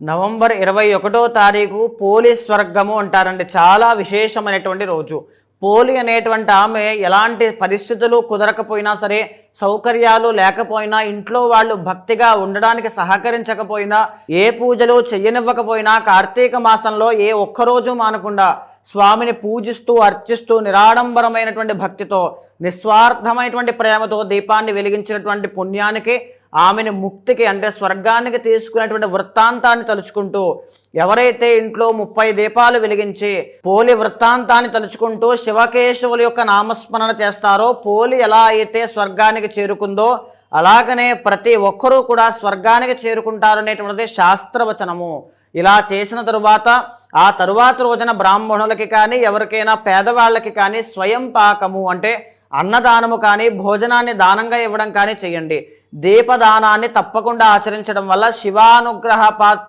November ఇరవై ఒకటో తారీఖు పోలి స్వర్గము అంటారండి. చాలా విశేషమైనటువంటి రోజు. పోలి అనేటువంటి ఆమె ఎలాంటి పరిస్థితులు కుదరకపోయినా సరే సౌకర్యాలు లేకపోయినా ఇంట్లో వాళ్ళు భక్తిగా ఉండడానికి సహకరించకపోయినా ఏ పూజలు చెయ్యనివ్వకపోయినా కార్తీక మాసంలో ఏ ఒక్కరోజు మానకుండా స్వామిని పూజిస్తూ అర్చిస్తూ నిరాడంబరమైనటువంటి భక్తితో నిస్వార్థమైనటువంటి ప్రేమతో దీపాన్ని వెలిగించినటువంటి పుణ్యానికి ఆమెను ముక్తికి అంటే స్వర్గానికి తీసుకునేటువంటి వృత్తాంతాన్ని తలుచుకుంటూ ఎవరైతే ఇంట్లో ముప్పై దీపాలు వెలిగించి పోలి వృత్తాంతాన్ని తలుచుకుంటూ శివకేశవుల యొక్క నామస్మరణ చేస్తారో పోలి ఎలా అయితే స్వర్గానికి చేరుకుందో అలాగనే ప్రతి ఒక్కరూ కూడా స్వర్గానికి చేరుకుంటారు అనేటువంటిది శాస్త్రవచనము. ఇలా చేసిన తరువాత ఆ తరువాత రోజున బ్రాహ్మణులకి కానీ ఎవరికైనా పేదవాళ్ళకి కానీ స్వయం పాకము అంటే అన్నదానము కానీ భోజనాన్ని దానంగా ఇవ్వడం కానీ చేయండి. దీపదానాన్ని తప్పకుండా ఆచరించడం వల్ల శివానుగ్రహ పా